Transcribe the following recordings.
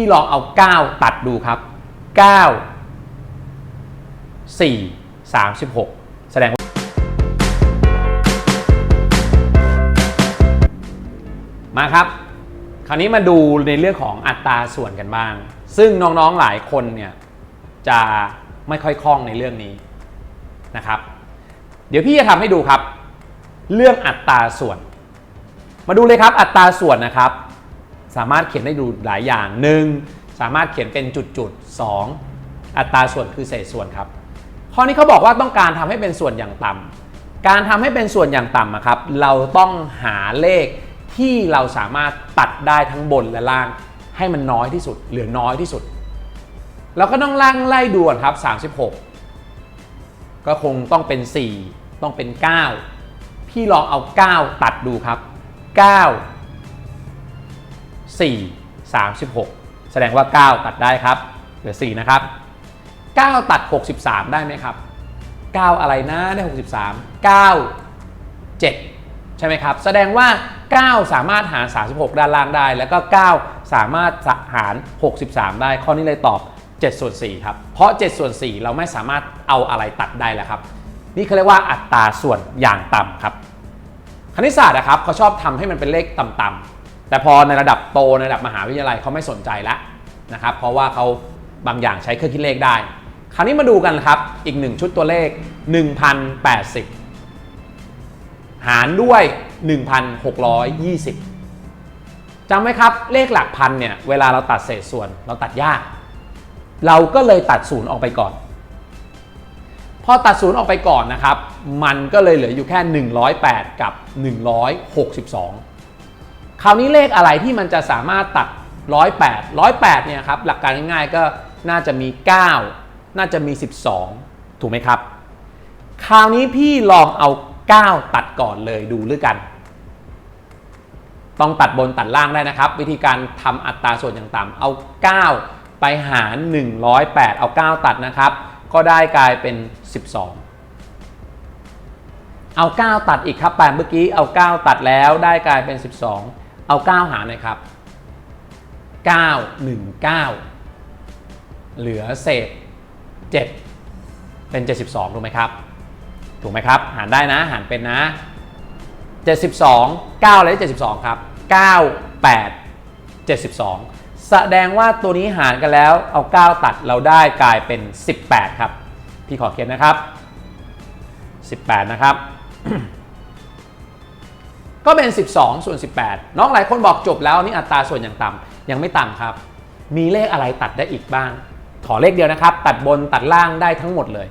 พี่ลองเอา 9 ตัดดูครับ 9 4 36 แสดงว่า มาครับ คราวนี้มาดูในเรื่องของอัตราส่วนกันบ้าง ซึ่งน้องๆหลายคนเนี่ยจะไม่ค่อยคล่องในเรื่องนี้นะครับ เดี๋ยวพี่จะทำให้ดูครับ เรื่องอัตราส่วน มาดูเลยครับอัตราส่วนนะครับ สามารถเขียนได้ดูหลายอย่างหนึ่งสามารถเขียนเป็นจุดๆสองอัตราส่วนคือเศษส่วนครับ ข้อนี้เขาบอกว่าต้องการทำให้เป็นส่วนอย่างต่ำการทำให้เป็นส่วนอย่างต่ำอะครับ เราต้องหาเลขที่เราสามารถตัดได้ทั้งบนและล่าง ให้มันน้อยที่สุด เหลือน้อยที่สุด เราก็ต้องล่างไล่ดูนครับ 36 ก็คงต้องเป็น 4 ต้องเป็น 9 พี่ลองเอา 9 ตัดดูครับ 9 4 36 แสดงว่า 9 ตัดได้ครับ เหลือ 4 นะครับ 9 ตัด 63 ได้ไหมครับ 9 อะไรนะได้ 63 9 7 ใช่ไหมครับ แสดงว่า 9 สามารถหาร 36 ด้านล่างได้ แล้วก็ 9 สามารถหาร 63 ได้ ข้อนี้เลยตอบ7ส่วน4ครับ เพราะ7ส่วน4เราไม่สามารถเอาอะไรตัดได้แล้วครับ นี่เขาเรียกว่าอัตราส่วนอย่างต่ำครับ คณิตศาสตร์นะครับเขาชอบทำให้มันเป็นเลขต่ำๆ แต่พอในระดับโตในระดับมหาวิทยาลัยเขาไม่สนใจแล้วนะครับเพราะว่าเขาบางอย่างใช้เครื่องคิดเลขได้ คราวนี้มาดูกันครับอีกหนึ่งชุดตัวเลข 1080 หารด้วย 1620จำไหมครับเลขหลักพันเนี่ยเวลาเราตัดเศษส่วนเราตัดยาก เราก็เลยตัดศูนย์ออกไปก่อน พอตัดศูนย์ออกไปก่อนนะครับ มันก็เลยเหลืออยู่แค่ 108 กับ 162 คราวนี้เลขอะไรที่มันจะสามารถตัด 108 108เนี่ยครับหลักการง่ายๆก็น่าจะมี 9 น่าจะมี 12 ถูกไหมครับ คราวนี้พี่ลองเอา 9 ตัดก่อนเลยดูด้วยกัน ต้องตัดบนตัดล่างได้นะครับ วิธีการทำอัตราส่วนอย่างต่ำเอา 9 ไปหาร 108 เอา 9 ตัดนะครับ ก็ได้กลายเป็น 12เอา 9 ตัดอีกครับแปเมื่อกี้เอา 9 ตัดแล้วได้กลายเป็น 12 เอา 9 หารหน่อยครับ 9 1 9 เหลือเศษ 7 เป็น 72 ถูกไหมครับ ถูกไหมครับ หารได้นะ หารเป็นนะ 72 9เลย72 ครับ 9 8 72 แสดงว่าตัวนี้หารกันแล้วเอา 9 ตัดเราได้กลายเป็น 18 ครับ พี่ขอเขียนนะครับ 18 นะครับ ก็เป็น 12 ส่วน 18 น้องหลายคนบอกจบแล้วนี่อัตราส่วนอย่างต่ำยังไม่ต่ำครับ มีเลขอะไรตัดได้อีกบ้าง ขอเลขเดียวนะครับ ตัดบนตัดล่างได้ทั้งหมดเลย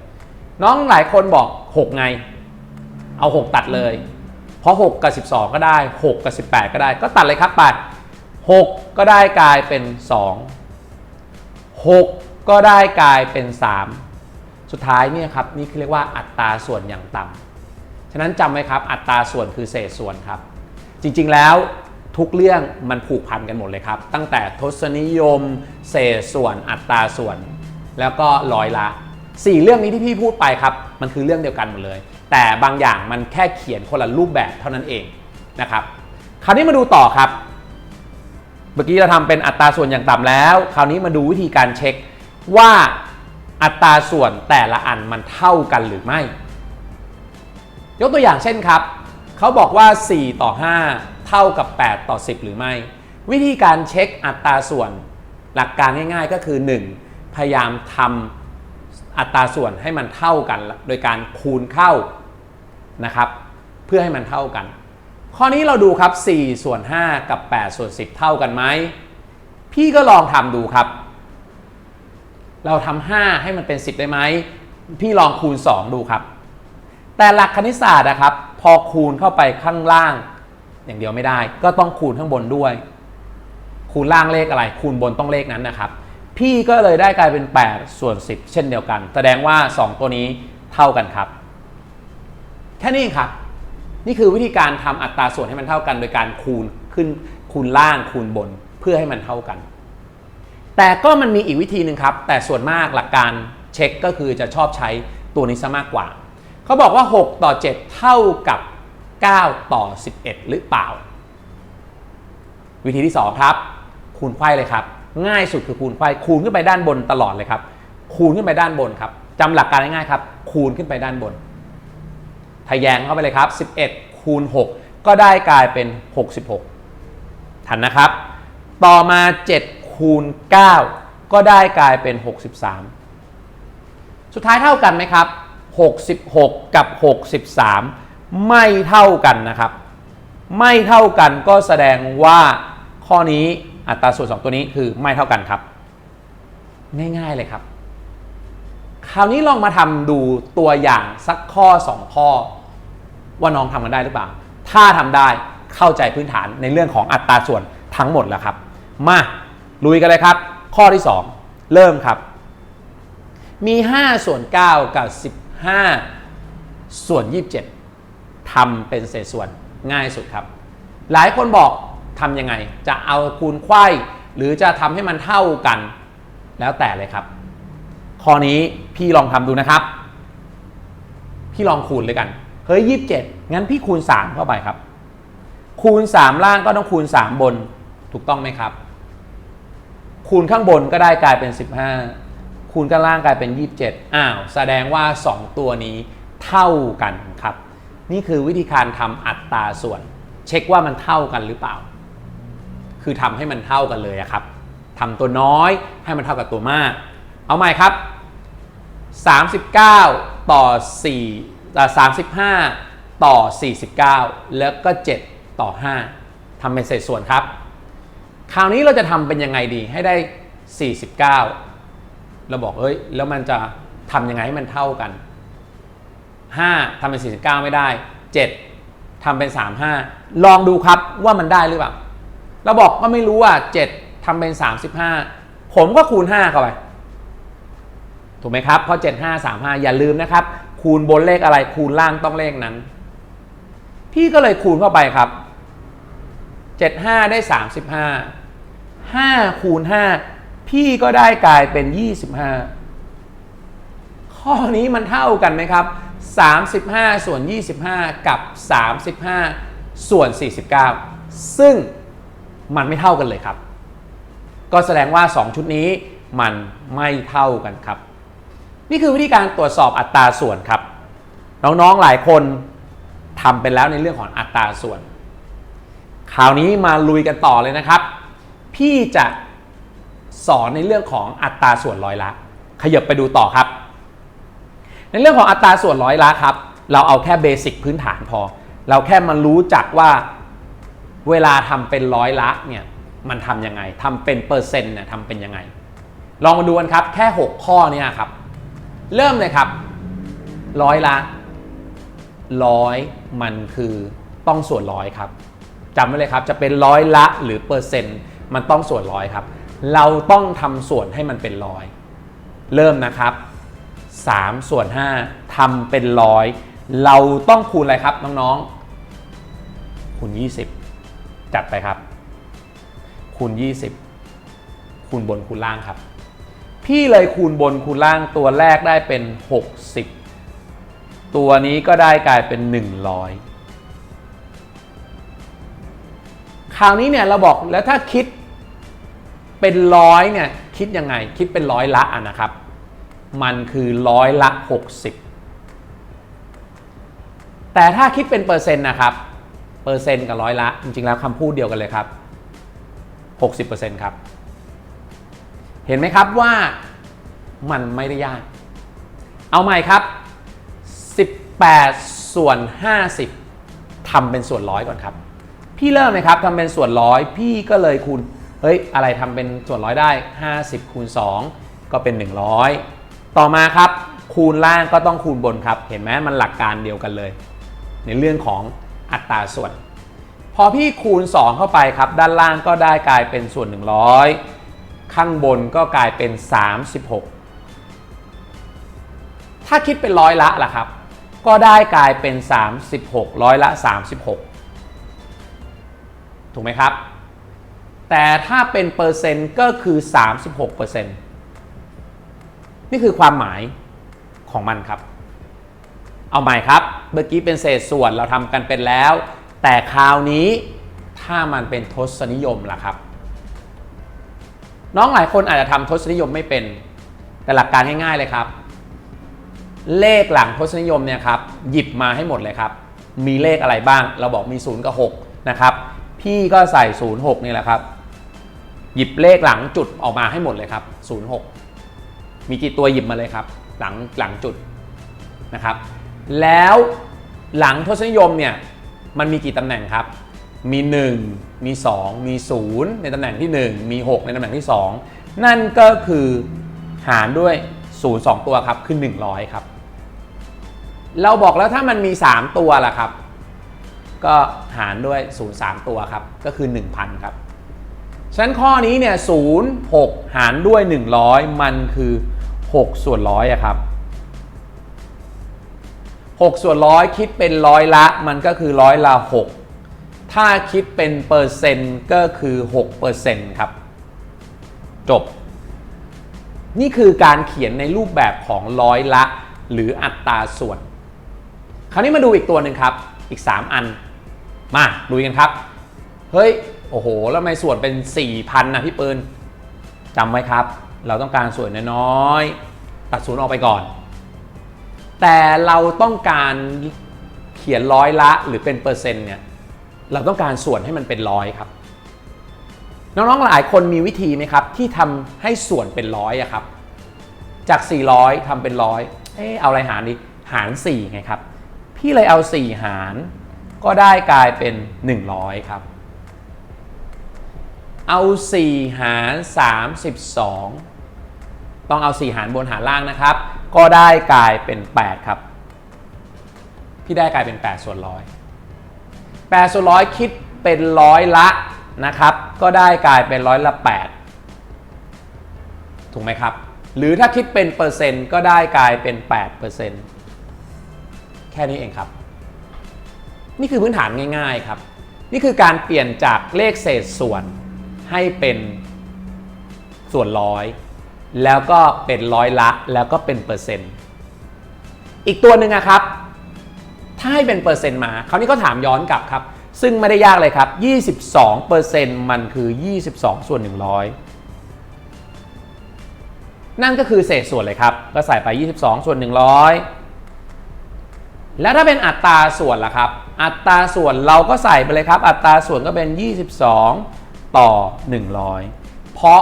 น้องหลายคนบอก 6 ไง เอา 6 ตัดเลย เพราะ 6 กับ 12 ก็ได้ 6 กับ 18 ก็ได้ ก็ตัดเลยครับปัด 6 ก็ได้กลายเป็น 2 6 ก็ได้กลายเป็น 3 สุดท้ายเนี่ยครับนี่คือเรียกว่าอัตราส่วนอย่างต่ำ ฉะนั้นจำไว้ครับอัตราส่วนคือเศษส่วนครับ จริงๆแล้วทุกเรื่องมันผูกพันกันหมดเลยครับ ตั้งแต่ทศนิยม เศษส่วนอัตราส่วน แล้วก็ร้อยละสี่เรื่องนี้ที่พี่พูดไปครับ มันคือเรื่องเดียวกันหมดเลย แต่บางอย่างมันแค่เขียนคนละรูปแบบเท่านั้นเองนะครับคราวนี้มาดูต่อครับ เมื่อกี้เราทำเป็นอัตราส่วนอย่างต่ำแล้ว คราวนี้มาดูวิธีการเช็คว่าอัตราส่วนแต่ละอันมันเท่ากันหรือไม่ ยกตัวอย่างเช่นครับ เขาบอกว่า 4 ต่อ 5 เท่ากับ 8 ต่อ 10 หรือไม่ วิธีการเช็คอัตราส่วน หลักการง่ายๆก็คือ 1. พยายามทำอัตราส่วนให้มันเท่ากัน โดยการคูณเข้านะครับเพื่อให้มันเท่ากัน ข้อนี้เราดูครับ 4 ส่วน 5 กับ 8 ส่วน 10 เท่ากันไหม พี่ก็ลองทำดูครับ เราทำ5ให้มันเป็น 10 ได้ไหม พี่ลองคูณ 2 ดูครับ แต่หลักคณิตศาสตร์นะครับ พอคูณเข้าไปข้างล่าง อย่างเดียวไม่ได้ ก็ต้องคูณข้างบนด้วย คูณล่างเลขอะไร คูณบนต้องเลขนั้นนะครับ พี่ก็เลยได้กลายเป็น 8 ส่วน 10 เช่นเดียวกัน แสดงว่า 2 ตัวนี้เท่ากันครับ แค่นี้ครับ นี่คือวิธีการทำอัตราส่วนให้มันเท่ากัน โดยการคูณขึ้นคูณล่างคูณบนเพื่อให้มันเท่ากัน แต่ก็มันมีอีกวิธีหนึ่งครับ แต่ส่วนมากหลักการเช็คก็คือจะชอบใช้ตัวนี้ซะมากกว่า เขาบอกว่า 6 ต่อ 7 เท่ากับ 9 ต่อ 11 หรือเปล่า วิธีที่ 2 ครับ คูณไขว้เลยครับ ง่ายสุดคือคูณไขว้คูณขึ้นไปด้านบนตลอดเลยครับ คูณขึ้นไปด้านบนครับจำหลักการง่ายๆครับ คูณขึ้นไปด้านบนทะแยงเข้าไปเลยครับ 11 คูณ 6 ก็ได้กลายเป็น 66 ทันนะครับ ต่อมา 7 คูณ 9 ก็ได้กลายเป็น 63 สุดท้ายเท่ากันไหมครับ 66 กับ 63 ไม่เท่ากันนะครับ ไม่เท่ากันก็แสดงว่าข้อนี้อัตราส่วน 2 ตัวนี้คือไม่เท่ากันครับ ง่ายๆเลยครับ คราวนี้ลองมาทำดูตัวอย่างสักข้อ 2 ข้อ ว่าน้องทำกันได้หรือเปล่า ถ้าทำได้เข้าใจพื้นฐานในเรื่องของอัตราส่วนทั้งหมดแล้วครับ มาลุยกันเลยครับ ข้อที่ 2 เริ่มครับมี 5 ส่วน 9 กับ 5 ส่วน 27ทำเป็นเศษส่วนง่ายสุดครับ หลายคนบอกทำยังไง จะเอาคูณไขว้หรือจะทำให้มันเท่ากัน แล้วแต่เลยครับ ข้อนี้พี่ลองทำดูนะครับ พี่ลองคูณเลยกัน เฮ้ยยี่สิบเจ็ดงั้นพี่คูณ 3 เข้าไปครับ คูณ 3 ล่างก็ต้องคูณ 3 บน ถูกต้องไหมครับ คูณข้างบนก็ได้กลายเป็น 15 คูณข้างล่างกลายเป็น 27 อ้าว แสดงว่า 2 ตัวนี้เท่ากันครับ นี่คือวิธีการทำอัตราส่วน เช็คว่ามันเท่ากันหรือเปล่า คือทำให้มันเท่ากันเลยครับทำตัวน้อยให้มันเท่ากับตัวมาก เอาใหม่ครับ 39 ต่อ4อ่า35 ต่อ 49 แล้วก็ 7 ต่อ 5ทำเป็นเศษส่วนครับ คราวนี้เราจะทำเป็นยังไงดีให้ได้ 49 เราบอกเอ้ย แล้วมันจะทำยังไงให้มันเท่ากัน 5ทำเป็น 49 ไม่ได้ 7ทำเป็น 35 ลองดูครับว่ามันได้หรือเปล่า เราบอกก็ไม่รู้ว่า 7ทำเป็น 35 ผมก็คูณ 5 เข้าไป ถูกไหมครับ เพราะ 7 5 3 5 อย่าลืมนะครับ คูณบนเลขอะไร คูณล่างต้องเลขนั้น พี่ก็เลยคูณเข้าไปครับ 7 5 ได้ 35 5คูณ5 พี่ก็ได้กลายเป็น 25 ข้อนี้มันเท่ากันไหมครับ 35 ส่วน 25 กับ 35 ส่วน 49 ซึ่งมันไม่เท่ากันเลยครับ ก็แสดงว่า 2 ชุดนี้มันไม่เท่ากันครับ นี่คือวิธีการตรวจสอบอัตราส่วนครับ น้องๆหลายคนทำไปแล้วในเรื่องของอัตราส่วน คราวนี้มาลุยกันต่อเลยนะครับ พี่จะ สอนในเรื่องของอัตราส่วนร้อยละ ขยับไปดูต่อครับ ในเรื่องของอัตราส่วนร้อยละครับ เราเอาแค่เบสิกพื้นฐานพอ เราแค่มารู้จักว่าเวลาทำเป็นร้อยละเนี่ยมันทำยังไงทำเป็นเปอร์เซ็นต์เนี่ยทำเป็นยังไง ลองมาดูกันครับ แค่ 6 ข้อเนี่ยครับ เริ่มเลยครับร้อยละร้อยมันคือต้องส่วนร้อยครับจำไว้เลยครับจะเป็นร้อยละหรือเปอร์เซ็นต์มันต้องส่วนร้อยครับ เราต้องทำส่วนให้มันเป็นร้อย เริ่มนะครับ3ส่วน5ทำเป็นร้อย เราต้องคูณอะไรครับน้องๆ คูณ 20 จัดไปครับ คูณ 20 คูณบนคูณล่างครับ พี่เลยคูณบนคูณล่างตัวแรกได้เป็น 60 ตัวนี้ก็ได้กลายเป็น 100 คราวนี้เนี่ยเราบอกแล้วถ้าคิด เป็นร้อยเนี่ยคิดยังไงคิดเป็นร้อยละอะนะครับ มันคือร้อยละ 60 แต่ถ้าคิดเป็นเปอร์เซ็นต์นะครับเปอร์เซ็นต์กับร้อยละ จริงๆแล้วคำพูดเดียวกันเลยครับ 60%ครับ เห็นไหมครับว่ามันไม่ได้ยาก เอาใหม่ครับ 18 ส่วน 50ทำเป็นส่วนร้อยก่อนครับ พี่เริ่มเลยครับทำเป็นส่วนร้อยพี่ก็เลยคูณ เฮ้ยอะไรทำเป็นส่วนร้อยได้ 50คูณ2ก็เป็น 100 ต่อมาครับ คูณล่างก็ต้องคูณบนครับ เห็นไหมมันหลักการเดียวกันเลย ในเรื่องของอัตราส่วน พอพี่คูณ 2 เข้าไปครับ ด้านล่างก็ได้กลายเป็นส่วน 100 ข้างบนก็กลายเป็น 36 ถ้าคิดเป็นร้อยละล่ะครับ ก็ได้กลายเป็น 36 ร้อยละ 36 ถูกไหมครับ แต่ถ้าเป็นเปอร์เซ็นต์ก็คือ 36เปอร์เซ็นต์นี่คือความหมายของมันครับ เอาใหม่ครับ เมื่อกี้เป็นเศษส่วนเราทำกันเป็นแล้ว แต่คราวนี้ถ้ามันเป็นทศนิยมล่ะครับ น้องหลายคนอาจจะทำทศนิยมไม่เป็น แต่หลักการง่ายๆเลยครับ เลขหลังทศนิยมเนี่ยครับ หยิบมาให้หมดเลยครับ มีเลขอะไรบ้าง เราบอกมี 0 กับ 6 นะครับ พี่ก็ใส่ 0 6 นี่แหละครับ หยิบเลขหลังจุดออกมาให้หมดเลยครับ 0 6 มีกี่ตัวหยิบมาเลยครับ หลังหลังจุดนะครับ แล้วหลังทศนิยมเนี่ยมันมีกี่ตำแหน่งครับ มี 1 มี 2 มี 0 ในตำแหน่งที่ 1 มี 6 ในตำแหน่งที่ 2 นั่นก็คือหารด้วย 0 2 ตัวครับคือ 100 ครับ เราบอกแล้วถ้ามันมี 3 ตัวล่ะครับ ก็หารด้วย 0 3 ตัวครับ ก็คือ 1,000 ครับ ฉะนั้นข้อนี้เนี่ย0 6หารด้วย 100 มันคือ 6 ส่วนร้อยอะครับ 6 ส่วนร้อยคิดเป็นร้อยละมันก็คือร้อยละ 6 ถ้าคิดเป็นเปอร์เซ็นต์ก็คือ6เปอร์เซ็นต์ครับ จบ นี่คือการเขียนในรูปแบบของร้อยละ หรืออัตราส่วน คราวนี้มาดูอีกตัวหนึ่งครับ อีก 3 อัน มาดูกันครับ เฮ้ย โอ้โห แล้วทำไมส่วนเป็น 4,000นะพี่ปืนจำไว้ครับ เราต้องการส่วนน้อยๆตัดศูนย์ออกไปก่อน แต่เราต้องการเขียนร้อยละหรือเป็นเปอร์เซ็นต์เนี่ยเราต้องการส่วนให้มันเป็นร้อยครับ น้องๆหลายคนมีวิธีไหมครับ ที่ทำให้ส่วนเป็นร้อยอะครับ จาก 400ทำเป็นร้อยเอ๊ะเอาอะไรหารดีหาร 4 ไงครับ พี่เลยเอา 4 หารก็ได้กลายเป็น 100 ครับ เอา 4 หาร 32 ต้องเอา 4 หารบนหารล่างนะครับ ก็ได้กลายเป็น 8 ครับ พี่ได้กลายเป็น 8 ส่วนร้อย8ส่วนร้อยคิดเป็นร้อยละนะครับ ก็ได้กลายเป็นร้อยละ 8 ถูกไหมครับ หรือถ้าคิดเป็นเปอร์เซ็นต์ก็ได้กลายเป็น8เปอร์เซ็นต์แค่นี้เองครับ นี่คือพื้นฐานง่าย ๆครับ นี่คือการเปลี่ยนจากเลขเศษส่วน ให้เป็นส่วนร้อย แล้วก็เป็นร้อยละแล้วก็เป็นเปอร์เซ็นต์ อีกตัวหนึ่งอะครับ ถ้าให้เป็นเปอร์เซ็นต์มาคราวนี้ก็ถามย้อนกลับครับ ซึ่งไม่ได้ยากเลยครับ 22เปอร์เซ็นต์มันคือ 22 ส่วน 100 นั่นก็คือเศษส่วนเลยครับ ก็ใส่ไป 22 ส่วน 100 แล้วถ้าเป็นอัตราส่วนล่ะครับ อัตราส่วนเราก็ใส่ไปเลยครับ อัตราส่วนก็เป็น 22 ต่อ 100 เพราะ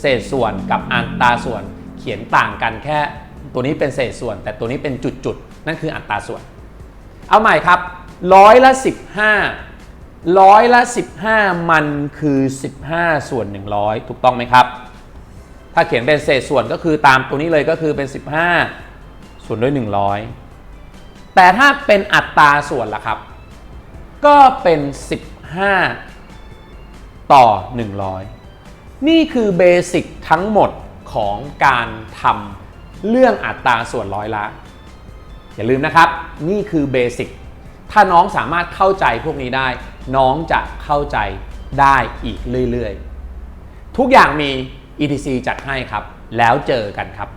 เศษส่วนกับอัตราส่วนเขียนต่างกันแค่ ตัวนี้เป็นเศษส่วน แต่ตัวนี้เป็นจุดๆ นั่นคืออัตราส่วน เอาใหม่ครับร้อยละ15ร้อยละ15 มันคือ 15 ส่วน 100 ถูกต้องไหมครับ ถ้าเขียนเป็นเศษส่วนก็คือตามตัวนี้เลยก็คือเป็น 15 ส่วนด้วย 100 แต่ถ้าเป็นอัตราส่วนล่ะครับ ก็เป็น 15 ต่อ 100 นี่คือเบสิกทั้งหมดของการทำเรื่องอัตราส่วนร้อยละ อย่าลืมนะครับ นี่คือเบสิกถ้าน้องสามารถเข้าใจพวกนี้ได้ น้องจะเข้าใจได้อีกเรื่อยๆ ทุกอย่างมี ETC จัดให้ครับ แล้วเจอกันครับ